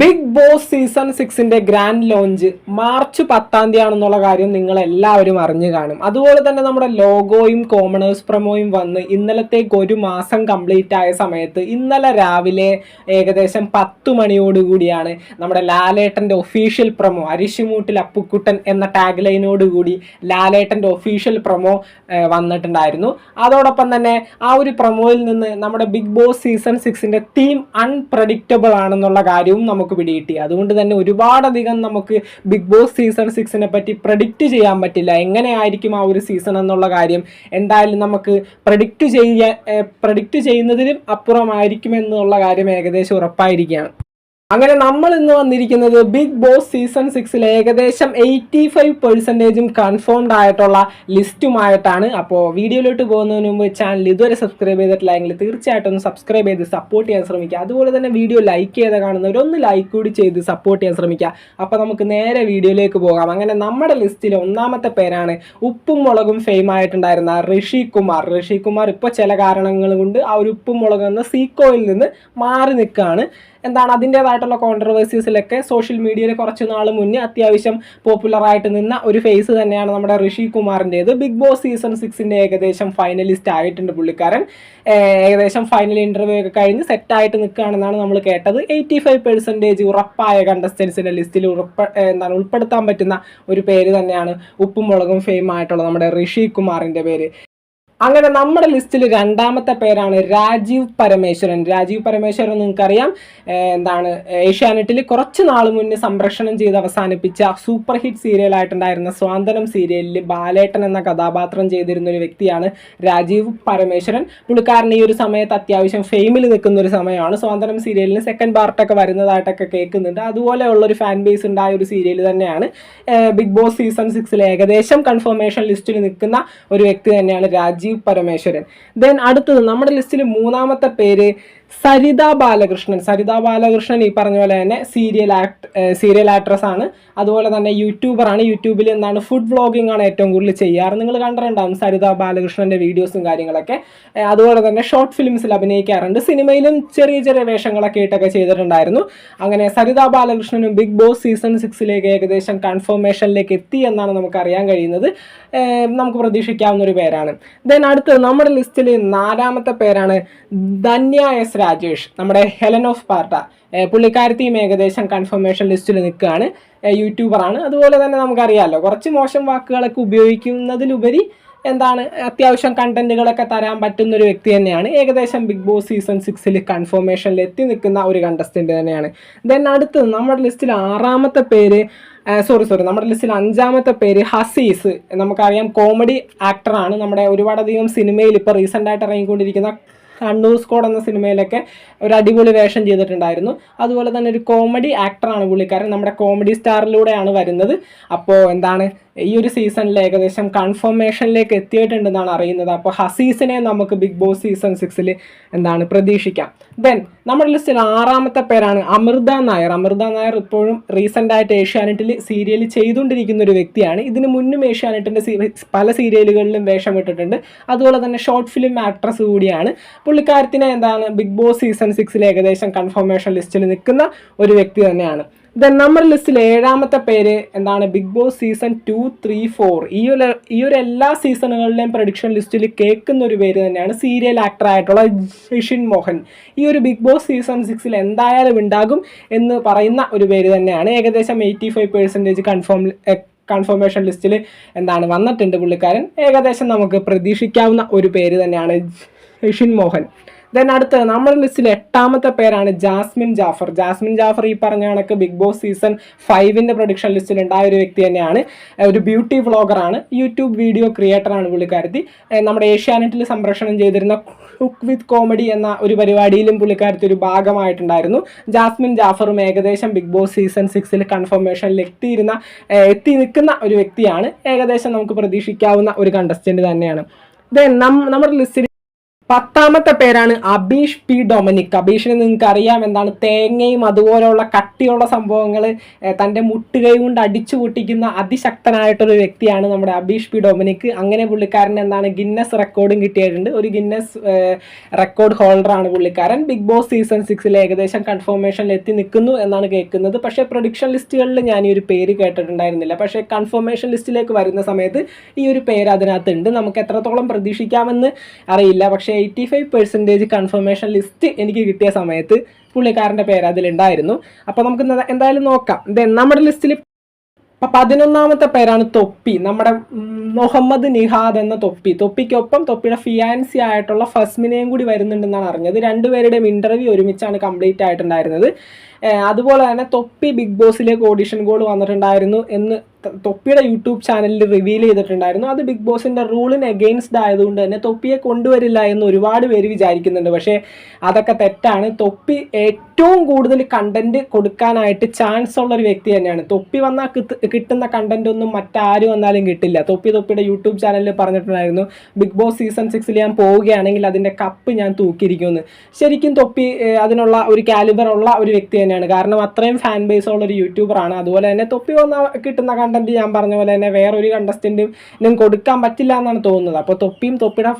Big boss season സിക്സിന്റെ grand launch March പത്താം തീയതി ആണെന്നുള്ള കാര്യം നിങ്ങൾ എല്ലാവരും അറിഞ്ഞു കാണും. അതുപോലെ തന്നെ നമ്മുടെ ലോഗോയും കോമണേഴ്സ് പ്രമോയും വന്ന് ഇന്നലത്തേക്ക് ഒരു മാസം കംപ്ലീറ്റ് ആയ സമയത്ത് ഇന്നലെ രാവിലെ ഏകദേശം പത്ത് മണിയോടുകൂടിയാണ് നമ്മുടെ ലാലേട്ടന്റെ ഒഫീഷ്യൽ പ്രമോ അരിശുമൂട്ടിൽ അപ്പുക്കുട്ടൻ എന്ന ടാഗ് ലൈനോടുകൂടി ലാലേട്ടന്റെ ഒഫീഷ്യൽ പ്രമോ വന്നിട്ടുണ്ടായിരുന്നു. അതോടൊപ്പം തന്നെ ആ ഒരു പ്രമോയിൽ നിന്ന് നമ്മുടെ ബിഗ് ബോസ് സീസൺ സിക്സിന്റെ തീം അൺപ്രഡിക്റ്റബിൾ ആണെന്നുള്ള കാര്യവും നമുക്ക് പിടികിട്ടി. അതുകൊണ്ട് തന്നെ ഒരുപാടധികം നമുക്ക് ബിഗ് ബോസ് സീസൺ സിക്സിനെ പറ്റി പ്രഡിക്റ്റ് ചെയ്യാൻ പറ്റില്ല. എങ്ങനെയായിരിക്കും ആ ഒരു സീസൺ എന്നുള്ള കാര്യം എന്തായാലും നമുക്ക് പ്രഡിക്റ്റ് ചെയ്യാൻ പ്രഡിക്റ്റ് ചെയ്യുന്നതിലും അപ്പുറമായിരിക്കും എന്നുള്ള കാര്യം ഏകദേശം ഉറപ്പായിരിക്കുകയാണ്. അങ്ങനെ നമ്മൾ ഇന്ന് വന്നിരിക്കുന്നത് ബിഗ് ബോസ് സീസൺ സിക്സിൽ ഏകദേശം എയ്റ്റി ഫൈവ് പെർസെന്റേജും കൺഫേംഡ് ആയിട്ടുള്ള ലിസ്റ്റുമായിട്ടാണ് അപ്പോൾ വീഡിയോയിലോട്ട് പോകുന്നതിന് മുമ്പ് ചാനൽ ഇതുവരെ സബ്സ്ക്രൈബ് ചെയ്തിട്ടില്ലെങ്കിൽ തീർച്ചയായിട്ടും ഒന്ന് സബ്സ്ക്രൈബ് ചെയ്ത് സപ്പോർട്ട് ചെയ്യാൻ ശ്രമിക്കുക. അതുപോലെ തന്നെ വീഡിയോ ലൈക്ക് ചെയ്ത് കാണുന്നവർ ഒന്ന് ലൈക്ക് കൂടി ചെയ്ത് സപ്പോർട്ട് ചെയ്യാൻ ശ്രമിക്കുക. അപ്പോൾ നമുക്ക് നേരെ വീഡിയോയിലേക്ക് പോകാം. അങ്ങനെ നമ്മുടെ ലിസ്റ്റിൽ ഒന്നാമത്തെ പേരാണ് ഉപ്പും മുളകും ഫെയിം ആയിട്ടുണ്ടായിരുന്ന ഋഷി കുമാർ. ഋഷി കുമാർ ഇപ്പോൾ ചില കാരണങ്ങൾ കൊണ്ട് ആ ഒരു ഉപ്പും മുളകും എന്ന സീക്കോയിൽ നിന്ന് മാറി നിൽക്കുകയാണ്. എന്താണ് അതിന്റേതായിട്ടുള്ള കോൺട്രവേഴ്സീസിലൊക്കെ സോഷ്യൽ മീഡിയയിൽ കുറച്ച് നാൾ മുന്നേ അത്യാവശ്യം പോപ്പുലറായിട്ട് നിന്ന ഒരു ഫേസ് തന്നെയാണ് നമ്മുടെ ഋഷി കുമാറിന്റേത്. ബിഗ് ബോസ് സീസൺ സിക്സിന്റെ ഏകദേശം ഫൈനലിസ്റ്റ് ആയിട്ടുണ്ട് പുള്ളിക്കാരൻ. ഏകദേശം ഫൈനൽ ഇന്റർവ്യൂ ഒക്കെ കഴിഞ്ഞ് സെറ്റായിട്ട് നിൽക്കുകയാണെന്നാണ് നമ്മൾ കേട്ടത്. എയ്റ്റി ഫൈവ് പെർസെന്റേജ് ഉറപ്പായ കണ്ടസ്റ്റൻസിന്റെ ലിസ്റ്റിൽ ഉറപ്പ എന്താണ് ഉൾപ്പെടുത്താൻ പറ്റുന്ന ഒരു പേര് തന്നെയാണ് ഉപ്പും മുളകും ഫെയിം ആയിട്ടുള്ള നമ്മുടെ ഋഷി കുമാറിന്റെ പേര്. അങ്ങനെ നമ്മുടെ ലിസ്റ്റിൽ രണ്ടാമത്തെ പേരാണ് രാജീവ് പരമേശ്വരൻ. രാജീവ് പരമേശ്വരൻ നിങ്ങൾക്കറിയാം എന്താണ് ഏഷ്യാനെറ്റിൽ കുറച്ച് നാൾ മുന്നേ സംപ്രേഷണം ചെയ്ത് അവസാനിപ്പിച്ച സൂപ്പർ ഹിറ്റ് സീരിയലായിട്ടുണ്ടായിരുന്ന സ്വാതന്ത്ര്യം സീരിയലിൽ ബാലേട്ടൻ എന്ന കഥാപാത്രം ചെയ്തിരുന്ന ഒരു വ്യക്തിയാണ് രാജീവ് പരമേശ്വരൻ. പുള്ളിക്കാരൻ ഈ ഒരു സമയത്ത് അത്യാവശ്യം ഫെയിമിൽ നിൽക്കുന്ന ഒരു സമയമാണ്. സ്വാതന്ത്ര്യം സീരിയലിന് സെക്കൻഡ് പാർട്ടൊക്കെ വരുന്നതായിട്ടൊക്കെ കേൾക്കുന്നുണ്ട്. അതുപോലെയുള്ളൊരു ഫാൻ ബേസ് ഉണ്ടായ ഒരു സീരിയൽ തന്നെയാണ്. ബിഗ് ബോസ് സീസൺ സിക്സിൽ ഏകദേശം കൺഫർമേഷൻ ലിസ്റ്റിൽ നിൽക്കുന്ന ഒരു വ്യക്തി തന്നെയാണ് രാജീവ്. പരമേശ്വരൻ. ദെൻ അടുത്തത് നമ്മുടെ ലിസ്റ്റിൽ മൂന്നാമത്തെ പേര് സരിത ബാലകൃഷ്ണൻ. സരിത ബാലകൃഷ്ണൻ ഈ പറഞ്ഞ പോലെ തന്നെ സീരിയൽ ആക്ട് സീരിയൽ ആക്ട്രസ് ആണ്. അതുപോലെ തന്നെ യൂട്യൂബറാണ് യൂട്യൂബിൽ എന്താണ്? ഫുഡ് വ്ളോഗിംഗ് ആണ് ഏറ്റവും കൂടുതൽ ചെയ്യാറ്. നിങ്ങൾ കണ്ടിട്ടുണ്ടാകും സരിത ബാലകൃഷ്ണന്റെ വീഡിയോസും കാര്യങ്ങളൊക്കെ. അതുപോലെ തന്നെ ഷോർട്ട് ഫിലിംസിൽ അഭിനയിക്കാറുണ്ട്. സിനിമയിലും ചെറിയ ചെറിയ വേഷങ്ങളൊക്കെ ഇട്ടൊക്കെ ചെയ്തിട്ടുണ്ടായിരുന്നു. അങ്ങനെ സരിത ബാലകൃഷ്ണനും ബിഗ് ബോസ് സീസൺ സിക്സിലേക്ക് ഏകദേശം കൺഫർമേഷനിലേക്ക് എത്തി എന്നാണ് നമുക്കറിയാൻ കഴിയുന്നത്. നമുക്ക് പ്രതീക്ഷിക്കാവുന്ന ഒരു പേരാണ്. ദെൻ അടുത്തത് നമ്മുടെ ലിസ്റ്റിൽ നാലാമത്തെ പേരാണ് ധന്യ എസ് രാജേഷ് നമ്മുടെ ഹെലൻ ഓഫ് പാർട്ട പുള്ളിക്കാരത്തിയും ഏകദേശം കൺഫർമേഷൻ ലിസ്റ്റിൽ നിൽക്കുകയാണ്. യൂട്യൂബറാണ് അതുപോലെ തന്നെ നമുക്കറിയാമല്ലോ കുറച്ച് മോശം വാക്കുകളൊക്കെ ഉപയോഗിക്കുന്നതിലുപരി എന്താണ് അത്യാവശ്യം കണ്ടന്റുകളൊക്കെ തരാൻ പറ്റുന്ന ഒരു വ്യക്തി തന്നെയാണ്. ഏകദേശം ബിഗ് ബോസ് സീസൺ സിക്സിൽ കൺഫർമേഷനിൽ എത്തി നിൽക്കുന്ന ഒരു കണ്ടസ്റ്റന്റ് തന്നെയാണ്. ദെൻ അടുത്തത് നമ്മുടെ ലിസ്റ്റിൽ ആറാമത്തെ പേര് സോറി സോറി നമ്മുടെ ലിസ്റ്റിൽ അഞ്ചാമത്തെ പേര് ഹസീസ്. നമുക്കറിയാം കോമഡി ആക്ടറാണ് നമ്മുടെ ഒരുപാടധികം സിനിമയിൽ ഇപ്പോൾ റീസെന്റായിട്ട് ഇറങ്ങിക്കൊണ്ടിരിക്കുന്ന കണ്ണൂർ സ്കോഡ് എന്ന സിനിമയിലൊക്കെ ഒരു അടിപൊളി വേഷം ചെയ്തിട്ടുണ്ടായിരുന്നു. അതുപോലെ തന്നെ ഒരു കോമഡി ആക്ടറാണ് പുള്ളിക്കാരൻ. നമ്മുടെ കോമഡി സ്റ്റാറിലൂടെയാണ് വരുന്നത്. അപ്പോൾ എന്താണ് ഈ ഒരു സീസണിൽ ഏകദേശം കൺഫർമേഷനിലേക്ക് എത്തിയിട്ടുണ്ടെന്നാണ് അറിയുന്നത്. അപ്പോൾ ഹസീസിനെ നമുക്ക് ബിഗ് ബോസ് സീസൺ സിക്സിൽ എന്താണ് പ്രതീക്ഷിക്കാം. ദെൻ നമ്മുടെ ലിസ്റ്റിൽ ആറാമത്തെ പേരാണ് അമൃത നായർ. അമൃത നായർ ഇപ്പോഴും റീസെന്റ് ആയിട്ട് ഏഷ്യാനെറ്റിൽ സീരിയൽ ചെയ്തുകൊണ്ടിരിക്കുന്ന ഒരു വ്യക്തിയാണ്. ഇതിന് മുന്നും ഏഷ്യാനെറ്റിന്റെ പല സീരിയലുകളിലും വേഷം വേഷമിട്ടിട്ടുണ്ട് അതുപോലെ തന്നെ ഷോർട്ട് ഫിലിം ആക്ട്രസ് കൂടിയാണ്. പുള്ളിക്കാരത്തിനെ എന്താണ് ബിഗ് ബോസ് സീസൺ സിക്സിൽ ഏകദേശം കൺഫർമേഷൻ ലിസ്റ്റിൽ നിൽക്കുന്ന ഒരു വ്യക്തി തന്നെയാണ്. ദെൻ നമ്മുടെ ലിസ്റ്റിൽ ഏഴാമത്തെ പേര് എന്താണ്? Big boss season two three four ഈ ഒരു ഈ ഒരു എല്ലാ സീസണുകളിലെയും പ്രൊഡിക്ഷൻ ലിസ്റ്റിൽ കേൾക്കുന്ന ഒരു പേര് തന്നെയാണ് സീരിയൽ ആക്ടറായിട്ടുള്ള ഷിഷിൻ ജിഷിൻ മോഹൻ. ഈ ഒരു ബിഗ് ബോസ് സീസൺ സിക്സിൽ എന്തായാലും ഉണ്ടാകും എന്ന് പറയുന്ന ഒരു പേര് തന്നെയാണ്. ഏകദേശം eighty five percentage confirm confirmation ലിസ്റ്റിൽ എന്താണ്? വന്നിട്ടുണ്ട് പുള്ളിക്കാരൻ. ഏകദേശം നമുക്ക് പ്രതീക്ഷിക്കാവുന്ന ഒരു പേര് തന്നെയാണ് ഷിൻ മോഹൻ. ദെൻ അടുത്ത നമ്മുടെ ലിസ്റ്റിൽ എട്ടാമത്തെ പേരാണ് ജാസ്മിൻ ജാഫർ. ജാസ്മിൻ ജാഫർ ഈ പറഞ്ഞ കണക്ക് ബിഗ് ബോസ് സീസൺ ഫൈവിന്റെ പ്രൊഡിക്ഷൻ ലിസ്റ്റിൽ ഉണ്ടായ ഒരു വ്യക്തി തന്നെയാണ്. ഒരു ബ്യൂട്ടി വ്ളോഗറാണ് യൂട്യൂബ് വീഡിയോ ക്രിയേറ്ററാണ് പുള്ളിക്കാരത്തി. നമ്മുടെ ഏഷ്യാനെറ്റിൽ സംപ്രേഷണം ചെയ്തിരുന്ന കുക്ക് വിത്ത് കോമഡി എന്ന ഒരു പരിപാടിയിലും പുള്ളിക്കാരത്തി ഒരു ഭാഗമായിട്ടുണ്ടായിരുന്നു. ജാസ്മിൻ ജാഫറും ഏകദേശം ബിഗ് ബോസ് സീസൺ സിക്സിൽ കൺഫർമേഷനിൽ എത്തിയിരുന്ന എത്തി നിൽക്കുന്ന ഒരു വ്യക്തിയാണ്. ഏകദേശം നമുക്ക് പ്രതീക്ഷിക്കാവുന്ന ഒരു കണ്ടസ്റ്റന്റ് തന്നെയാണ്. ദെൻ നമ്മുടെ ലിസ്റ്റിൽ പത്താമത്തെ പേരാണ് അബീഷ് പി ഡൊമിനിക്. അബീഷിനെ നിങ്ങൾക്ക് അറിയാം എന്താണ് തേങ്ങയും അതുപോലെയുള്ള കട്ടിയുള്ള സംഭവങ്ങൾ തന്റെ മുട്ടുകൈ കൊണ്ട് അടിച്ചു പൊട്ടിക്കുന്ന അതിശക്തനായിട്ടൊരു വ്യക്തിയാണ് നമ്മുടെ അബീഷ് പി ഡൊമിനിക്. അങ്ങനെ പുള്ളിക്കാരൻ എന്താണ് ഗിന്നസ് റെക്കോർഡും കിട്ടിയിട്ടുണ്ട്. ഒരു ഗിന്നസ് റെക്കോർഡ് ഹോൾഡറാണ് പുള്ളിക്കാരൻ. ബിഗ് ബോസ് സീസൺ സിക്സിൽ ഏകദേശം കൺഫർമേഷനിൽ എത്തി നിൽക്കുന്നു എന്നാണ് കേൾക്കുന്നത്. പക്ഷേ പ്രൊഡിക്ഷൻ ലിസ്റ്റുകളിൽ ഞാൻ ഈ ഒരു പേര് കേട്ടിട്ടുണ്ടായിരുന്നില്ല. പക്ഷേ കൺഫർമേഷൻ ലിസ്റ്റിലേക്ക് വരുന്ന സമയത്ത് ഈ ഒരു പേര് അതിനകത്തുണ്ട്. നമുക്ക് എത്രത്തോളം പ്രതീക്ഷിക്കാമെന്ന് അറിയില്ല. പക്ഷേ eighty five percentage confirmation list എനിക്ക് കിട്ടിയ സമയത്ത് പുള്ളിക്കാരന്റെ പേര് അതിലുണ്ടായിരുന്നു. അപ്പോൾ നമുക്ക് എന്തായാലും നോക്കാം. ദെൻ നമ്മുടെ ലിസ്റ്റിൽ അപ്പം പതിനൊന്നാമത്തെ പേരാണ് തൊപ്പി. നമ്മുടെ മുഹമ്മദ് നിഹാദ് എന്ന തൊപ്പി. തൊപ്പിക്കൊപ്പം തൊപ്പിയുടെ ഫിയാൻസി ആയിട്ടുള്ള ഫസ്മിനെയും കൂടി വരുന്നുണ്ടെന്നാണ് അറിഞ്ഞത്. രണ്ടുപേരുടെയും ഇന്റർവ്യൂ ഒരുമിച്ചാണ് കംപ്ലീറ്റ് ആയിട്ടുണ്ടായിരുന്നത്. അതുപോലെ തന്നെ തൊപ്പി ബിഗ് ബോസിലേക്ക് ഓഡിഷൻ കോൾ വന്നിട്ടുണ്ടായിരുന്നു എന്ന് തൊപ്പിയുടെ യൂട്യൂബ് ചാനലിൽ റിവീൽ ചെയ്തിട്ടുണ്ടായിരുന്നു. അത് ബിഗ് ബോസിന്റെ റൂളിന് എഗെയിൻസ്റ്റ് ആയതുകൊണ്ട് തന്നെ തൊപ്പിയെ കൊണ്ടുവരില്ല എന്ന് ഒരുപാട് പേര് വിചാരിക്കുന്നുണ്ട്. പക്ഷേ അതൊക്കെ തെറ്റാണ്. തൊപ്പി ഏറ്റവും കൂടുതൽ കണ്ടന്റ് കൊടുക്കാനായിട്ട് ചാൻസ് ഉള്ള ഒരു വ്യക്തി തന്നെയാണ്. തൊപ്പി വന്നാൽ കിട്ടുന്ന കണ്ടന്റ് ഒന്നും മറ്റാരും വന്നാലും കിട്ടില്ല. തൊപ്പി തൊപ്പിയുടെ യൂട്യൂബ് ചാനലിൽ പറഞ്ഞിട്ടുണ്ടായിരുന്നു ബിഗ് ബോസ് സീസൺ സിക്സിൽ ഞാൻ പോവുകയാണെങ്കിൽ അതിന്റെ കപ്പ് ഞാൻ തൂക്കിയിരിക്കുമെന്ന്. ശരിക്കും തൊപ്പി അതിനുള്ള ഒരു കാലിബർ ഉള്ള ഒരു വ്യക്തി തന്നെയാണ്. കാരണം അത്രയും ഫാൻ ബേസ് ഉള്ള ഒരു യൂട്യൂബറാണ് അതുപോലെ തന്നെ തൊപ്പി വന്ന കിട്ടുന്ന കണ്ടന്റ് ഞാൻ പറഞ്ഞ പോലെ തന്നെ വേറൊരു കണ്ടസ്റ്റന്റിനും കൊടുക്കാൻ പറ്റില്ല എന്നാണ് തോന്നുന്നത്. അപ്പോൾ തൊപ്പിയും തൊപ്പിയുടെ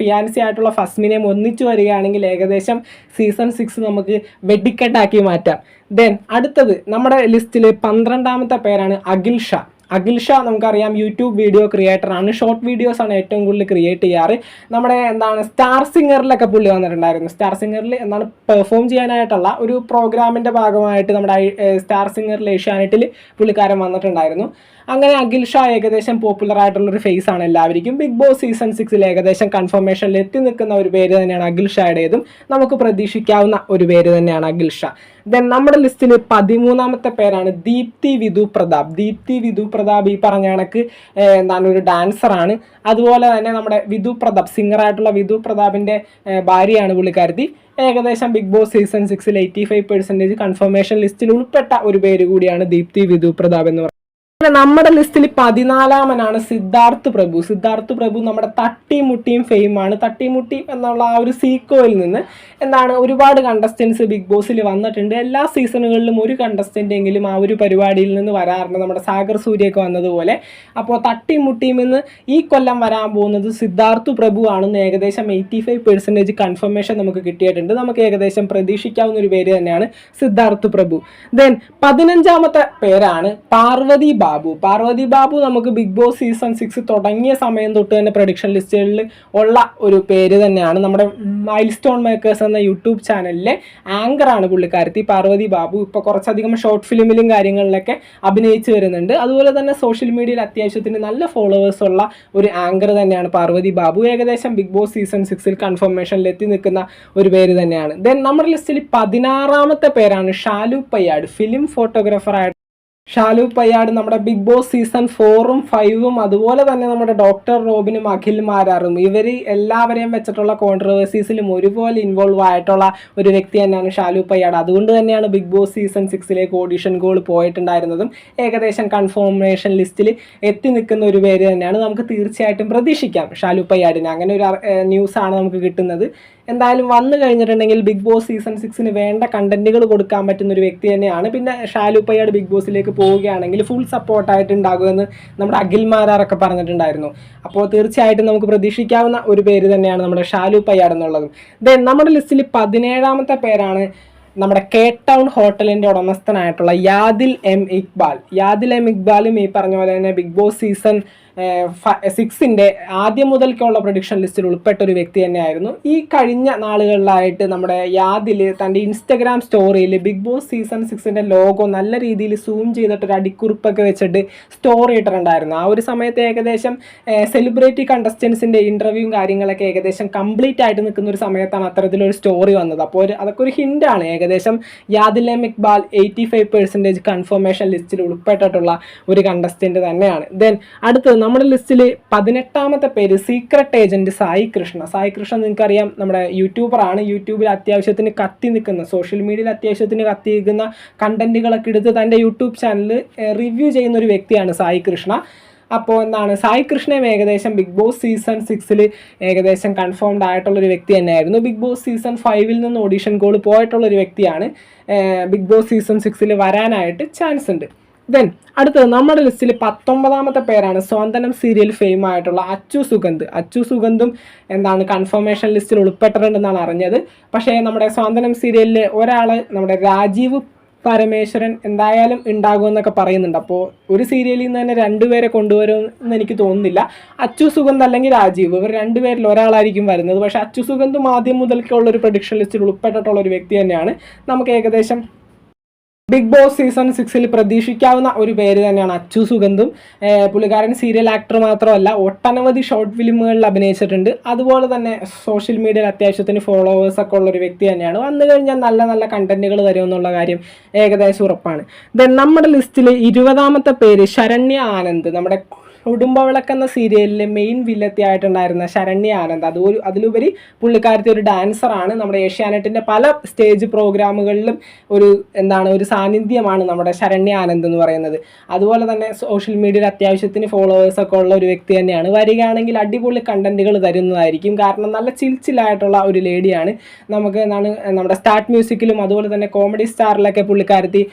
ഫിയാൻസി ആയിട്ടുള്ള ഫസ്മിനെയും ഒന്നിച്ചു വരികയാണെങ്കിൽ ഏകദേശം സീസൺ സിക്സ് നമുക്ക് വെടിക്കെട്ടാക്കി മാറ്റാം. ദെൻ അടുത്തത് നമ്മുടെ ലിസ്റ്റിൽ പന്ത്രണ്ടാമത്തെ പേരാണ് അഖിൽ ഷാ അഖിൽ ഷാ നമുക്കറിയാം യൂട്യൂബ് വീഡിയോ ക്രിയേറ്ററാണ് ഷോർട്ട് വീഡിയോസ് ആണ് ഏറ്റവും കൂടുതൽ ക്രിയേറ്റ് ചെയ്യാറ്. നമ്മുടെ എന്താണ് സ്റ്റാർ സിംഗറിലൊക്കെ പുള്ളി വന്നിട്ടുണ്ടായിരുന്നു. സ്റ്റാർ സിംഗറിൽ എന്താണ് പെർഫോം ചെയ്യാനായിട്ടുള്ള ഒരു പ്രോഗ്രാമിന്റെ ഭാഗമായിട്ട് നമ്മുടെ സ്റ്റാർ സിംഗറിൽ ഏഷ്യാനെറ്റിൽ പുള്ളിക്കാരൻ വന്നിട്ടുണ്ടായിരുന്നു. അങ്ങനെ അഖിൽ ഷാ ഏകദേശം പോപ്പുലർ ആയിട്ടുള്ള ഒരു ഫേസ് ആണ് എല്ലാവർക്കും ബിഗ് ബോസ് സീസൺ സിക്സിൽ ഏകദേശം കൺഫർമേഷനിൽ എത്തി നിൽക്കുന്ന ഒരു പേര് തന്നെയാണ് അഖിൽ ഷായുടേതും. നമുക്ക് പ്രതീക്ഷിക്കാവുന്ന ഒരു പേര് തന്നെയാണ് അഖിൽ ഷാ. ദെൻ നമ്മുടെ ലിസ്റ്റിൽ പതിമൂന്നാമത്തെ പേരാണ് ദീപ്തി വിധു പ്രതാപ്. ദീപ്തി വിധു പ്രതാപ് ഈ പറഞ്ഞ കണക്ക് എന്താണ് ഒരു ഡാൻസറാണ് അതുപോലെ തന്നെ നമ്മുടെ വിധു പ്രതാപ് സിംഗറായിട്ടുള്ള വിധു പ്രതാപിന്റെ ഭാര്യയാണ് പുള്ളിക്കാരത്തി. ഏകദേശം ബിഗ് ബോസ് സീസൺ സിക്സിൽ എയ്റ്റി ഫൈവ് പെർസെന്റേജ് കൺഫർമേഷൻ ലിസ്റ്റിൽ ഉൾപ്പെട്ട ഒരു പേര് കൂടിയാണ് ദീപ്തി വിധു പ്രതാപ് എന്ന് പറയുന്നത്. നമ്മുടെ ലിസ്റ്റിൽ പതിനാലാമനാണ് സിദ്ധാർത്ഥ് പ്രഭു. സിദ്ധാർത്ഥ് പ്രഭു നമ്മുടെ തട്ടിമുട്ടിയും ഫെയിമാണ് തട്ടിമുട്ടി എന്നുള്ള ആ ഒരു സീക്കോയിൽ നിന്ന് എന്താണ് ഒരുപാട് കണ്ടസ്റ്റൻസ് ബിഗ് ബോസിൽ വന്നിട്ടുണ്ട്. എല്ലാ സീസണുകളിലും ഒരു കണ്ടസ്റ്റന്റെങ്കിലും ആ ഒരു പരിപാടിയിൽ നിന്ന് വരാറുണ്ട്. നമ്മുടെ സാഗർ സൂര്യയൊക്കെ വന്നതുപോലെ. അപ്പോൾ തട്ടിയും മുട്ടിയും എന്ന് ഈ കൊല്ലം വരാൻ പോകുന്നത് സിദ്ധാർത്ഥ് പ്രഭു ആണെന്ന് ഏകദേശം എയ്റ്റി ഫൈവ് പെർസെന്റേജ് കൺഫർമേഷൻ നമുക്ക് കിട്ടിയിട്ടുണ്ട്. നമുക്ക് ഏകദേശം പ്രതീക്ഷിക്കാവുന്ന ഒരു പേര് തന്നെയാണ് സിദ്ധാർത്ഥ് പ്രഭു. ദെൻ പതിനഞ്ചാമത്തെ പേരാണ് പാർവതി ബാബു. പാർവതി ബാബു നമുക്ക് ബിഗ് ബോസ് സീസൺ സിക്സ് തുടങ്ങിയ സമയം തൊട്ട് തന്നെ പ്രൊഡിക്ഷൻ ലിസ്റ്റുകളിൽ ഉള്ള ഒരു പേര് തന്നെയാണ് നമ്മുടെ മൈൽ സ്റ്റോൺ മേക്കേഴ്സ് എന്ന യൂട്യൂബ് ചാനലിലെ ആങ്കറാണ് പുള്ളിക്കാരത്തി. പാർവതി ബാബു ഇപ്പോൾ കുറച്ചധികം ഷോർട്ട് ഫിലിമിലും കാര്യങ്ങളിലൊക്കെ അഭിനയിച്ചു വരുന്നുണ്ട്. അതുപോലെ തന്നെ സോഷ്യൽ മീഡിയയിൽ അത്യാവശ്യത്തിന് നല്ല ഫോളോവേഴ്സ് ഉള്ള ഒരു ആങ്കർ തന്നെയാണ് പാർവതി ബാബു. ഏകദേശം ബിഗ് ബോസ് സീസൺ സിക്സിൽ കൺഫർമേഷനിൽ എത്തി നിൽക്കുന്ന ഒരു പേര് തന്നെയാണ്. ദെൻ നമ്മുടെ ലിസ്റ്റിൽ പതിനാറാമത്തെ പേരാണ് ഷാലു പയ്യാട്. ഫിലിം ഫോട്ടോഗ്രാഫറായിട്ട് ഷാലു പയ്യാട് നമ്മുടെ ബിഗ് ബോസ് സീസൺ ഫോറും ഫൈവും അതുപോലെ തന്നെ നമ്മുടെ ഡോക്ടർ റോബിനും അഖിൽ മാരാറും ഇവർ എല്ലാവരെയും വെച്ചിട്ടുള്ള കോൺട്രവേഴ്സീസിലും ഒരുപോലെ ഇൻവോൾവ് ആയിട്ടുള്ള ഒരു വ്യക്തി തന്നെയാണ് ഷാലു പയ്യാട്. അതുകൊണ്ട് തന്നെയാണ് ബിഗ് ബോസ് സീസൺ സിക്സിലേക്ക് ഓഡിഷൻ ഗോൾ പോയിട്ടുണ്ടായിരുന്നതും ഏകദേശം കൺഫോമേഷൻ ലിസ്റ്റിൽ എത്തി നിൽക്കുന്ന ഒരു പേര് തന്നെയാണ്. നമുക്ക് തീർച്ചയായിട്ടും പ്രതീക്ഷിക്കാം ഷാലു പയ്യാടിന്. അങ്ങനെ ഒരു ന്യൂസാണ് നമുക്ക് കിട്ടുന്നത്. എന്തായാലും വന്നു കഴിഞ്ഞിട്ടുണ്ടെങ്കിൽ ബിഗ് ബോസ് സീസൺ സിക്സിന് വേണ്ട കണ്ടന്റുകൾ കൊടുക്കാൻ പറ്റുന്ന ഒരു വ്യക്തി തന്നെയാണ്. പിന്നെ ഷാലു പയ്യാട് ബിഗ് ബോസിലേക്ക് പോവുകയാണെങ്കിൽ ഫുൾ സപ്പോർട്ടായിട്ട് ഉണ്ടാകുമെന്ന് നമ്മുടെ അഖിൽമാരാറൊക്കെ പറഞ്ഞിട്ടുണ്ടായിരുന്നു. അപ്പോൾ തീർച്ചയായിട്ടും നമുക്ക് പ്രതീക്ഷിക്കാവുന്ന ഒരു പേര് തന്നെയാണ് നമ്മുടെ ഷാലു പയ്യാട് എന്നുള്ളതും. ദെൻ നമ്മുടെ ലിസ്റ്റിൽ പതിനേഴാമത്തെ പേരാണ് നമ്മുടെ കെ ടൗൺ ഹോട്ടലിന്റെ ഉടമസ്ഥനായിട്ടുള്ള യാദിൽ എം ഇക്ബാൽ. യാദിൽ എം ഇക്ബാലും ഈ പറഞ്ഞ പോലെ തന്നെ ബിഗ് ബോസ് സീസൺ സിക്സിന്റെ ആദ്യം മുതൽക്കുള്ള പ്രൊഡിക്ഷൻ ലിസ്റ്റിൽ ഉൾപ്പെട്ട ഒരു വ്യക്തി തന്നെയായിരുന്നു. ഈ കഴിഞ്ഞ നാളുകളിലായിട്ട് നമ്മുടെ യാദിൽ തന്റെ ഇൻസ്റ്റഗ്രാം സ്റ്റോറിയിൽ ബിഗ് ബോസ് സീസൺ സിക്സിന്റെ ലോഗോ നല്ല രീതിയിൽ സൂം ചെയ്തിട്ട് ഒരു അടിക്കുറിപ്പൊക്കെ വെച്ചിട്ട് സ്റ്റോറി ഇട്ടിട്ടുണ്ടായിരുന്നു. ആ ഒരു സമയത്ത് ഏകദേശം സെലിബ്രിറ്റി കണ്ടസ്റ്റൻസിന്റെ ഇന്റർവ്യൂവും കാര്യങ്ങളൊക്കെ ഏകദേശം കംപ്ലീറ്റ് ആയിട്ട് നിൽക്കുന്ന ഒരു സമയത്താണ് അത്തരത്തിലൊരു സ്റ്റോറി വന്നത്. അപ്പോൾ അതൊക്കെ ഒരു ഹിന്റാണ് ഏകദേശം. Yadil M Iqbal eighty five percentage confirmation ലിസ്റ്റിൽ ഉൾപ്പെട്ടിട്ടുള്ള ഒരു കണ്ടസ്റ്റന്റ് തന്നെയാണ്. ദെൻ അടുത്തത് നമ്മുടെ ലിസ്റ്റിൽ പതിനെട്ടാമത്തെ പേര് സീക്രട്ട് ഏജന്റ് സായി കൃഷ്ണ. സായി കൃഷ്ണ നിങ്ങൾക്കറിയാം നമ്മുടെ യൂട്യൂബറാണ് യൂട്യൂബിൽ അത്യാവശ്യത്തിന് കത്തി നിൽക്കുന്ന സോഷ്യൽ മീഡിയയിൽ അത്യാവശ്യത്തിന് കത്തി നിൽക്കുന്ന കണ്ടന്റുകളൊക്കെ എടുത്ത് തന്റെ യൂട്യൂബ് ചാനലിൽ റിവ്യൂ ചെയ്യുന്ന ഒരു വ്യക്തിയാണ് സായി കൃഷ്ണ. അപ്പോൾ എന്താണ് സായി കൃഷ്ണയും ഏകദേശം ബിഗ് ബോസ് സീസൺ സിക്സിൽ ഏകദേശം കൺഫേംഡ് ആയിട്ടുള്ള ഒരു വ്യക്തി തന്നെയായിരുന്നു. ബിഗ് ബോസ് സീസൺ ഫൈവിൽ നിന്ന് ഓഡീഷൻ കോൾ പോയിട്ടുള്ള ഒരു വ്യക്തിയാണ് ബിഗ് ബോസ് സീസൺ സിക്സിൽ വരാനായിട്ട് ചാൻസ് ഉണ്ട്. ദെൻ അടുത്തത് നമ്മുടെ ലിസ്റ്റിൽ പത്തൊമ്പതാമത്തെ പേരാണ് സ്വന്തനം സീരിയൽ ഫെയിം ആയിട്ടുള്ള അച്ചു സുഗന്ധ്. അച്ചു സുഗന്ധും എന്താണ് കൺഫർമേഷൻ ലിസ്റ്റിൽ ഉൾപ്പെട്ടിട്ടുണ്ടെന്നാണ് അറിഞ്ഞത്. പക്ഷേ നമ്മുടെ സ്വാന്തനം സീരിയലിൽ ഒരാൾ നമ്മുടെ രാജീവ് പരമേശ്വരൻ എന്തായാലും ഉണ്ടാകുമെന്നൊക്കെ പറയുന്നുണ്ട്. അപ്പോൾ ഒരു സീരിയലിൽ നിന്ന് തന്നെ രണ്ടുപേരെ കൊണ്ടുവരും എന്ന് എനിക്ക് തോന്നുന്നില്ല. അച്ചു സുഗന്ധ അല്ലെങ്കിൽ രാജീവ് ഇവർ രണ്ടുപേരിൽ ഒരാളായിരിക്കും വരുന്നത്. പക്ഷേ അച്ചു സുഗന്ധും ആദ്യം മുതൽക്കുള്ള ഒരു പ്രഡിക്ഷൻ ലിസ്റ്റിൽ ഉൾപ്പെട്ടിട്ടുള്ള ഒരു വ്യക്തി തന്നെയാണ്. നമുക്ക് ഏകദേശം ബിഗ് ബോസ് സീസൺ സിക്സിൽ പ്രതീക്ഷിക്കാവുന്ന ഒരു പേര് തന്നെയാണ് അച്ചു സുഗന്ധും പുള്ളിക്കാരൻ സീരിയൽ ആക്ടർ മാത്രമല്ല ഒട്ടനവധി ഷോർട്ട് ഫിലിമുകളിൽ അഭിനയിച്ചിട്ടുണ്ട്. അതുപോലെ തന്നെ സോഷ്യൽ മീഡിയയിൽ അത്യാവശ്യത്തിന് ഫോളോവേഴ്സ് ഒക്കെ ഉള്ള ഒരു വ്യക്തി തന്നെയാണ്. വന്നു കഴിഞ്ഞാൽ നല്ല നല്ല കണ്ടന്റുകൾ തരുമെന്നുള്ള കാര്യം ഏകദേശം ഉറപ്പാണ്. ദെൻ നമ്മുടെ ലിസ്റ്റിൽ ഇരുപതാമത്തെ പേര് ശരണ്യ ആനന്ദ്. നമ്മുടെ കുടുംബവിളക്ക് എന്ന സീരിയലിലെ മെയിൻ വില്ലത്തി ആയിട്ടുണ്ടായിരുന്ന ശരണ്യ ആനന്ദ്. അത് ഒരു അതിലുപരി പുള്ളിക്കാരത്തെ ഒരു ഡാൻസറാണ് നമ്മുടെ ഏഷ്യാനെറ്റിന്റെ പല സ്റ്റേജ് പ്രോഗ്രാമുകളിലും ഒരു എന്താണ് ഒരു സാന്നിധ്യമാണ് നമ്മുടെ ശരണ്യ ആനന്ദ് എന്ന് പറയുന്നത്. അതുപോലെ തന്നെ സോഷ്യൽ മീഡിയയിൽ അത്യാവശ്യത്തിന് ഫോളോവേഴ്സൊക്കെ ഉള്ള ഒരു വ്യക്തി തന്നെയാണ്. വരികയാണെങ്കിൽ അടിപൊളി കണ്ടന്റുകൾ തരുന്നതായിരിക്കും. കാരണം നല്ല ചിൽച്ചിലായിട്ടുള്ള ഒരു ലേഡിയാണ്. നമുക്ക് എന്താണ് നമ്മുടെ സ്റ്റാർട്ട് മ്യൂസിക്കിലും അതുപോലെ തന്നെ കോമഡി സ്റ്റാറിലൊക്കെ പുള്ളിക്കാരത്തി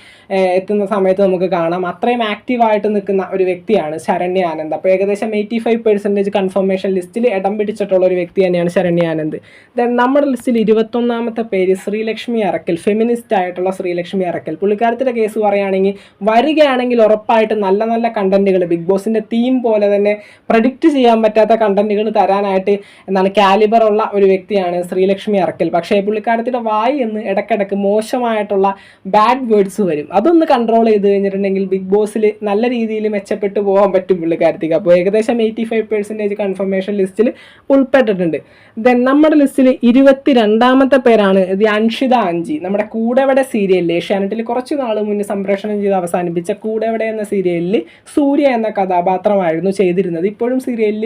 എത്തുന്ന സമയത്ത് നമുക്ക് കാണാം. അത്രയും ആക്റ്റീവായിട്ട് നിൽക്കുന്ന ഒരു വ്യക്തിയാണ് ശരണ്യ ആനന്ദ്. അപ്പോൾ ഏകദേശം എയ്റ്റി ഫൈവ് പെർസെന്റേജ് കൺഫർമേഷൻ ലിസ്റ്റിൽ ഇടം പിടിച്ചിട്ടുള്ള ഒരു വ്യക്തി തന്നെയാണ് ശരണ്യ ആനന്ദ്. ദെൻ നമ്മുടെ ലിസ്റ്റിൽ ഇരുപത്തൊന്നാമത്തെ പേര് ശ്രീലക്ഷ്മി അറക്കൽ ഫെമിനിസ്റ്റ് ആയിട്ടുള്ള ശ്രീലക്ഷ്മി അറക്കൽ. പുള്ളിക്കാരത്തിന്റെ കേസ് പറയുകയാണെങ്കിൽ വരികയാണെങ്കിൽ ഉറപ്പായിട്ട് നല്ല നല്ല കണ്ടന്റുകൾ ബിഗ് ബോസിന്റെ തീം പോലെ തന്നെ പ്രഡിക്റ്റ് ചെയ്യാൻ പറ്റാത്ത കണ്ടന്റുകൾ തരാനായിട്ട് എന്നാണ് കാലിബർ ഉള്ള ഒരു വ്യക്തിയാണ് ശ്രീലക്ഷ്മി അറക്കൽ. പക്ഷേ പുള്ളിക്കാരത്തിന്റെ വായി എന്ന് ഇടയ്ക്കിടയ്ക്ക് മോശമായിട്ടുള്ള ബാഡ് വേർഡ്സ് വരും. അതൊന്ന് കൺട്രോൾ ചെയ്ത് കഴിഞ്ഞിട്ടുണ്ടെങ്കിൽ ബിഗ് ബോസിൽ നല്ല രീതിയിൽ മെച്ചപ്പെട്ടു പോകാൻ പറ്റും പുള്ളിക്കാരത്തിക്ക് അപ്പോൾ ഏകദേശം എയ്റ്റി ഫൈവ് പെർസെന്റേജ് കൺഫർമേഷൻ ലിസ്റ്റിൽ ഉൾപ്പെട്ടിട്ടുണ്ട്. ദെൻ നമ്മുടെ ലിസ്റ്റിൽ ഇരുപത്തി രണ്ടാമത്തെ പേരാണ് ഇത് അൻഷിത അഞ്ചി നമ്മുടെ കൂടെവിടെ സീരിയലിൽ ഏഷ്യാനെറ്റിൽ കുറച്ച് നാൾ മുന്നേ സംപ്രേഷണം ചെയ്ത് അവസാനിപ്പിച്ച കൂടെവിടെ എന്ന സീരിയലിൽ സൂര്യ എന്ന കഥാപാത്രമായിരുന്നു ചെയ്തിരുന്നത്. ഇപ്പോഴും സീരിയലിൽ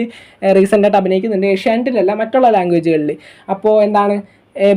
റീസെന്റായിട്ട് അഭിനയിക്കുന്നുണ്ട്. ഏഷ്യാനെറ്റിലല്ല മറ്റുള്ള ലാംഗ്വേജുകളിൽ അപ്പോൾ എന്താണ്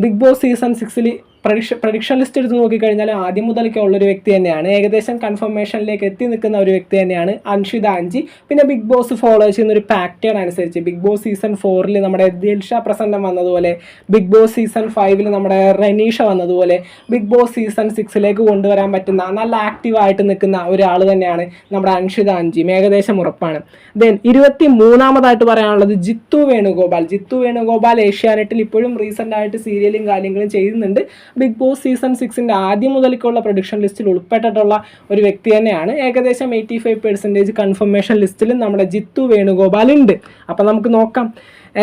ബിഗ് ബോസ് സീസൺ സിക്സിൽ പ്രഡിക്ഷൻ പ്രഡിക്ഷൻ ലിസ്റ്റ് എടുത്ത് നോക്കിക്കഴിഞ്ഞാൽ ആദ്യം മുതലൊക്കെ ഉള്ളൊരു വ്യക്തി തന്നെയാണ്. ഏകദേശം കൺഫർമേഷനിലേക്ക് എത്തി നിൽക്കുന്ന ഒരു വ്യക്തി തന്നെയാണ് അൻഷിത അഞ്ചി. പിന്നെ ബിഗ് ബോസ് ഫോളോ ചെയ്യുന്ന ഒരു പാറ്റേൺ അനുസരിച്ച് ബിഗ് ബോസ് സീസൺ ഫോറിൽ നമ്മുടെ ദിൽഷ പ്രസന്നം വന്നതുപോലെ ബിഗ് ബോസ് സീസൺ ഫൈവിൽ നമ്മുടെ റനീഷ വന്നതുപോലെ ബിഗ് ബോസ് സീസൺ സിക്സിലേക്ക് കൊണ്ടുവരാൻ പറ്റുന്ന നല്ല ആക്റ്റീവായിട്ട് നിൽക്കുന്ന ഒരാൾ തന്നെയാണ് നമ്മുടെ അൻഷിത അഞ്ചി ഏകദേശം ഉറപ്പാണ്. ദെൻ ഇരുപത്തി മൂന്നാമതായിട്ട് പറയാനുള്ളത് ജിത്തു വേണുഗോപാൽ. ജിത്തു വേണുഗോപാൽ ഏഷ്യാനെറ്റിൽ ഇപ്പോഴും റീസെന്റ് ആയിട്ട് സീരിയലും കാര്യങ്ങളും ചെയ്യുന്നുണ്ട്. ബിഗ് ബോസ് സീസൺ സിക്സിന്റെ ആദ്യം മുതലേക്കുള്ള പ്രൊഡിക്ഷൻ ലിസ്റ്റിൽ ഉൾപ്പെട്ടിട്ടുള്ള ഒരു വ്യക്തി തന്നെയാണ്. ഏകദേശം എയ്റ്റി ഫൈവ് പെർസെന്റേജ് കൺഫർമേഷൻ ലിസ്റ്റിലും നമ്മുടെ ജിത്തു വേണുഗോപാൽ ഉണ്ട്. അപ്പം നമുക്ക് നോക്കാം.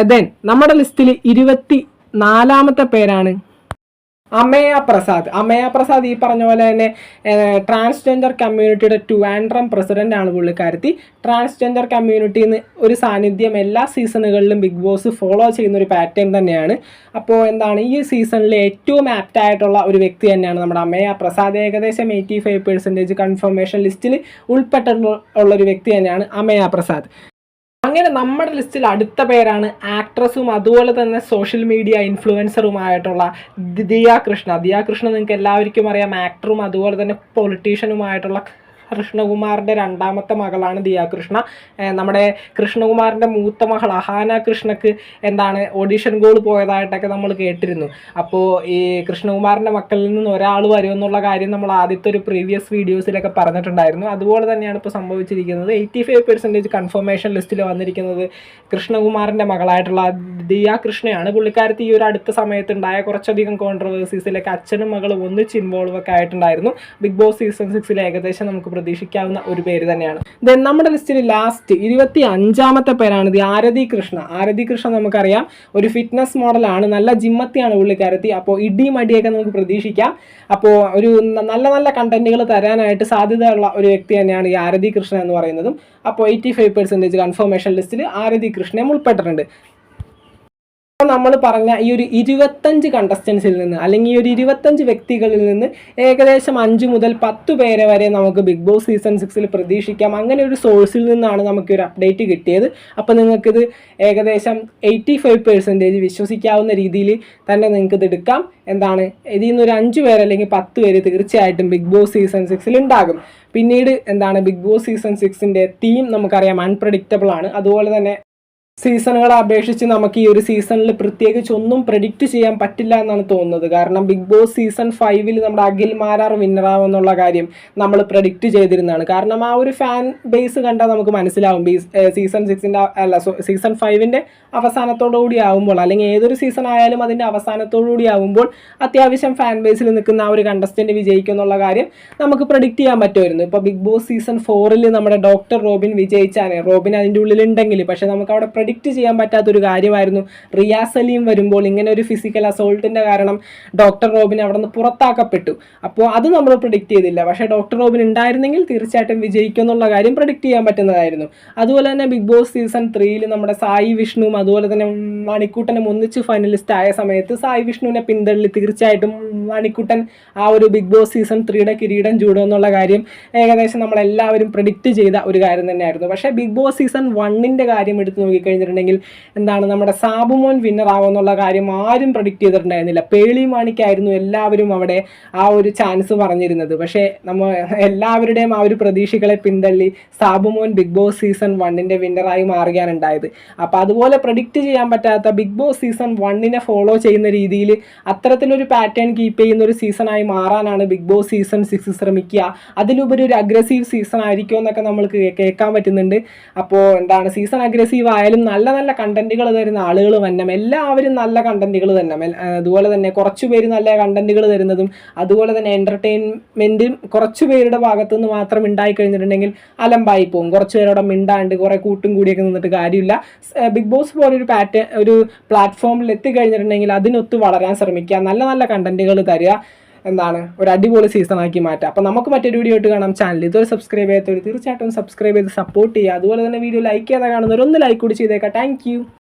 ദെൻ നമ്മുടെ ലിസ്റ്റിൽ ഇരുപത്തി നാലാമത്തെ പേരാണ് അമയ പ്രസാദ് അമയ പ്രസാദ് ഈ പറഞ്ഞ പോലെ തന്നെ ട്രാൻസ്ജെൻഡർ കമ്മ്യൂണിറ്റിയുടെ ട്രിവാൻഡ്രം പ്രസിഡന്റ് ആണ് പുള്ളിക്കാരത്തി ട്രാൻസ്ജെൻഡർ കമ്മ്യൂണിറ്റിയിൽ ഒരു സാന്നിധ്യം എല്ലാ സീസണുകളിലും ബിഗ് ബോസ് ഫോളോ ചെയ്യുന്ന ഒരു പാറ്റേൺ തന്നെയാണ്. അപ്പോൾ എന്താണ് ഈ സീസണിലെ ഏറ്റവും ആപ്റ്റ് ആയിട്ടുള്ള ഒരു വ്യക്തി തന്നെയാണ് നമ്മുടെ അമയ പ്രസാദ് ഏകദേശം എയ്റ്റി ഫൈവ് പെർസെന്റേജ് കൺഫർമേഷൻ ലിസ്റ്റിൽ ഉൾപ്പെട്ടിട്ടുള്ള ഒരു വ്യക്തി തന്നെയാണ് അമയ പ്രസാദ് അങ്ങനെ നമ്മുടെ ലിസ്റ്റിൽ അടുത്ത പേരാണ് ആക്ട്രസും അതുപോലെ തന്നെ സോഷ്യൽ മീഡിയ ഇൻഫ്ലുവൻസറുമായിട്ടുള്ള ദിയ കൃഷ്ണ. ദിയ കൃഷ്ണ നിങ്ങൾക്ക് എല്ലാവർക്കും അറിയാം. ആക്ടറും അതുപോലെ തന്നെ പൊളിറ്റീഷ്യനുമായിട്ടുള്ള കൃഷ്ണകുമാറിന്റെ രണ്ടാമത്തെ മകളാണ് ദിയ കൃഷ്ണ നമ്മുടെ കൃഷ്ണകുമാറിന്റെ മൂത്ത മകൾ അഹാന കൃഷ്ണക്ക് എന്താണ് ഓഡീഷൻ ഗോൾ പോയതായിട്ടൊക്കെ നമ്മൾ കേട്ടിരുന്നു. അപ്പോൾ ഈ കൃഷ്ണകുമാറിന്റെ മക്കളിൽ നിന്ന് ഒരാൾ വരുമെന്നുള്ള കാര്യം നമ്മൾ ആദ്യത്തെ ഒരു പ്രീവിയസ് വീഡിയോസിലൊക്കെ പറഞ്ഞിട്ടുണ്ടായിരുന്നു. അതുപോലെ തന്നെയാണ് ഇപ്പോൾ സംഭവിച്ചിരിക്കുന്നത്. എയ്റ്റി ഫൈവ് പെർസെന്റേജ് കൺഫർമേഷൻ ലിസ്റ്റിൽ വന്നിരിക്കുന്നത് കൃഷ്ണകുമാറിന്റെ മകളായിട്ടുള്ള ദിയ കൃഷ്ണയാണ് പുള്ളിക്കാരത്തി ഈ ഒരു അടുത്ത സമയത്തുണ്ടായ കുറച്ചധികം കോൺട്രവേഴ്സീസിലൊക്കെ അച്ഛനും മകളും ഒന്നിച്ച് ഇൻവോൾവ് ഒക്കെ ആയിട്ടുണ്ടായിരുന്നു. ബിഗ് ബോസ് സീസൺ സിക്സിൽ ഏകദേശം നമുക്ക് പ്രതീക്ഷിക്കാവുന്ന ഒരു പേര് തന്നെയാണ്. ദെൻ നമ്മുടെ ലിസ്റ്റിൽ ലാസ്റ്റ് ഇരുപത്തി അഞ്ചാമത്തെ പേരാണ് ഇത് ആരതി കൃഷ്ണ. ആരതി കൃഷ്ണ നമുക്കറിയാം ഒരു ഫിറ്റ്നസ് മോഡലാണ് നല്ല ജിമ്മത്തിയാണ് പുള്ളിക്കാരത്തി. അപ്പോൾ ഇടി മടിയൊക്കെ നമുക്ക് പ്രതീക്ഷിക്കാം. അപ്പോൾ ഒരു നല്ല നല്ല കണ്ടന്റുകൾ തരാനായിട്ട് സാധ്യതയുള്ള ഒരു വ്യക്തി തന്നെയാണ് ഈ ആരതി കൃഷ്ണ എന്ന് പറയുന്നതും. അപ്പോൾ എയ്റ്റി ഫൈവ് പെർസെന്റേജ് കൺഫർമേഷൻ ലിസ്റ്റിൽ ആരതി കൃഷ്ണയും ഉൾപ്പെട്ടിട്ടുണ്ട്. നമ്മൾ പറഞ്ഞ ഈ ഒരു ഇരുപത്തഞ്ച് കണ്ടസ്റ്റൻസിൽ നിന്ന് അല്ലെങ്കിൽ ഈ ഒരു ഇരുപത്തഞ്ച് വ്യക്തികളിൽ നിന്ന് ഏകദേശം അഞ്ച് മുതൽ പത്ത് പേരെ വരെ നമുക്ക് ബിഗ് ബോസ് സീസൺ സിക്സിൽ പ്രതീക്ഷിക്കാം. അങ്ങനെ ഒരു സോഴ്സിൽ നിന്നാണ് നമുക്ക് ഒരു അപ്ഡേറ്റ് കിട്ടിയത്. അപ്പോൾ നിങ്ങൾക്കിത് ഏകദേശം എയ്റ്റി ഫൈവ് പെർസെന്റേജ് വിശ്വസിക്കാവുന്ന രീതിയിൽ തന്നെ നിങ്ങൾക്കിത് എടുക്കാം. എന്താണ്? ഇതിൽ നിന്ന് ഒരു അഞ്ച് പേര് അല്ലെങ്കിൽ പത്ത് പേര് തീർച്ചയായിട്ടും ബിഗ് ബോസ് സീസൺ സിക്സിൽ ഉണ്ടാകും. പിന്നീട് എന്താണ്? ബിഗ് ബോസ് സീസൺ സിക്സിന്റെ തീം നമുക്കറിയാം. അൺപ്രഡിക്റ്റബിൾ ആണ്. അതുപോലെ തന്നെ സീസണുകളെ അപേക്ഷിച്ച് നമുക്ക് ഈ ഒരു സീസണിൽ പ്രത്യേകിച്ച് ഒന്നും പ്രഡിക്റ്റ് ചെയ്യാൻ പറ്റില്ല എന്നാണ് തോന്നുന്നത്. കാരണം ബിഗ് ബോസ് സീസൺ ഫൈവിൽ നമ്മുടെ അഖിൽ മാരാർ വിന്നറാവുന്നുള്ള കാര്യം നമ്മൾ പ്രഡിക്റ്റ് ചെയ്തിരുന്നതാണ്. കാരണം ആ ഒരു ഫാൻ ബേസ് കണ്ടാൽ നമുക്ക് മനസ്സിലാവും. സീസൺ സിക്സിന്റെ അല്ല സീസൺ ഫൈവിന്റെ അവസാനത്തോടുകൂടി ആവുമ്പോൾ അല്ലെങ്കിൽ ഏതൊരു സീസൺ ആയാലും അതിന്റെ അവസാനത്തോടുകൂടി ആവുമ്പോൾ അത്യാവശ്യം ഫാൻ ബേസിൽ നിൽക്കുന്ന ആ ഒരു കണ്ടസ്റ്റന്റ് വിജയിക്കും എന്നുള്ള കാര്യം നമുക്ക് പ്രഡിക്റ്റ് ചെയ്യാൻ പറ്റുമായിരുന്നു. ഇപ്പോൾ ബിഗ് ബോസ് സീസൺ ഫോറിൽ നമ്മുടെ ഡോക്ടർ റോബിൻ വിജയിച്ചാണ്. റോബിൻ അതിന്റെ ഉള്ളിലുണ്ടെങ്കിൽ പക്ഷേ നമുക്ക് അവിടെ പ്രഡിക്റ്റ് ചെയ്യാൻ പറ്റാത്തൊരു കാര്യമായിരുന്നു. റിയാസ് സലീം വരുമ്പോൾ ഇങ്ങനെ ഒരു ഫിസിക്കൽ അസോൾട്ടിന്റെ കാരണം ഡോക്ടർ റോബിൻ അവിടെ നിന്ന് പുറത്താക്കപ്പെട്ടു. അപ്പോൾ അത് നമ്മൾ പ്രഡിക്റ്റ് ചെയ്തില്ല. പക്ഷേ ഡോക്ടർ റോബിൻ ഉണ്ടായിരുന്നെങ്കിൽ തീർച്ചയായിട്ടും വിജയിക്കും എന്നുള്ള കാര്യം പ്രഡിക്റ്റ് ചെയ്യാൻ പറ്റുന്നതായിരുന്നു. അതുപോലെ തന്നെ ബിഗ് ബോസ് സീസൺ ത്രീയിൽ നമ്മുടെ സായി വിഷ്ണുവും അതുപോലെ തന്നെ മണിക്കൂട്ടനും ഒന്നിച്ച് ഫൈനലിസ്റ്റ് ആയ സമയത്ത് സായി വിഷ്ണുവിനെ പിന്തള്ളി തീർച്ചയായിട്ടും മണിക്കുട്ടൻ ആ ഒരു ബിഗ് ബോസ് സീസൺ ത്രീയുടെ കിരീടം ചൂടും എന്നുള്ള കാര്യം ഏകദേശം നമ്മളെല്ലാവരും പ്രഡിക്റ്റ് ചെയ്ത ഒരു കാര്യം തന്നെയായിരുന്നു. പക്ഷേ ബിഗ് ബോസ് സീസൺ വണ്ണിന്റെ കാര്യം എടുത്ത് നോക്കിക്കഴിഞ്ഞിട്ടുണ്ടെങ്കിൽ എന്താണ് നമ്മുടെ സാബുമോൻ വിന്നർ ആവുമെന്നുള്ള കാര്യം ആരും പ്രഡിക്റ്റ് ചെയ്തിട്ടുണ്ടായിരുന്നില്ല. പേളി മാണിക്കായിരുന്നു എല്ലാവരും അവിടെ ആ ഒരു ചാൻസ് പറഞ്ഞിരുന്നത്. പക്ഷേ നമ്മൾ എല്ലാവരുടെയും ആ ഒരു പ്രതീക്ഷകളെ പിന്തള്ളി സാബുമോൻ ബിഗ് ബോസ് സീസൺ വണ്ണിന്റെ വിന്നറായി മാറുകയാണ് ഉണ്ടായത്. അപ്പോൾ അതുപോലെ പ്രഡിക്റ്റ് ചെയ്യാൻ പറ്റാത്ത ബിഗ് ബോസ് സീസൺ വണ്ണിനെ ഫോളോ ചെയ്യുന്ന രീതിയിൽ അത്തരത്തിലൊരു പാറ്റേൺ കീപ്പ് ചെയ്യുന്ന ഒരു സീസണായി മാറാനാണ് ബിഗ് ബോസ് സീസൺ സിക്സ് ശ്രമിക്കുക. അതിലുപരി ഒരു അഗ്രസീവ് സീസൺ ആയിരിക്കുമോ എന്നൊക്കെ നമ്മൾക്ക് കേൾക്കാൻ പറ്റുന്നുണ്ട്. അപ്പോൾ എന്താണ് സീസൺ അഗ്രസീവ് ആയാലും നല്ല നല്ല കണ്ടന്റുകൾ തരുന്ന ആളുകൾ തന്നെ എല്ലാവരും നല്ല കണ്ടന്റുകൾ തന്നെ. അതുപോലെ തന്നെ കുറച്ചു പേര് നല്ല കണ്ടന്റുകൾ തരുന്നതും അതുപോലെ തന്നെ എന്റർടൈൻമെന്റും കുറച്ച് പേരുടെ ഭാഗത്തു നിന്ന് മാത്രം ഉണ്ടായി കഴിഞ്ഞിട്ടുണ്ടെങ്കിൽ അലമ്പായി പോകും കുറച്ച് പേരോടെ മിണ്ടാണ്ട് കുറേ കൂട്ടും കൂടിയൊക്കെ നിന്നിട്ട് കാര്യമില്ല. ബിഗ് ബോസ് പോലൊരു പാറ്റേൺ ഒരു പ്ലാറ്റ്ഫോമിൽ എത്തിക്കഴിഞ്ഞിട്ടുണ്ടെങ്കിൽ അതിനൊത്ത് വളരാൻ ശ്രമിക്കുക. നല്ല നല്ല കണ്ടന്റുകൾ തരിക. എന്താണ് ഒരു അടിപൊളി സീസൺ ആക്കി മാറ്റാം. അപ്പോൾ നമുക്ക് മറ്റൊരു വീഡിയോ ആയിട്ട് കാണാം. ചാനൽ ഇതുവരെ സബ്സ്ക്രൈബ് ചെയ്യാത്തവർ തീർച്ചയായിട്ടും സബ്സ്ക്രൈബ് ചെയ്ത് സപ്പോർട്ട് ചെയ്യുക. അതുപോലെ തന്നെ വീഡിയോ ലൈക്ക് ചെയ്യാതെ കാണുന്നവർ ഒന്ന് ലൈക്ക് കൂടി ചെയ്തേക്കാം. താങ്ക്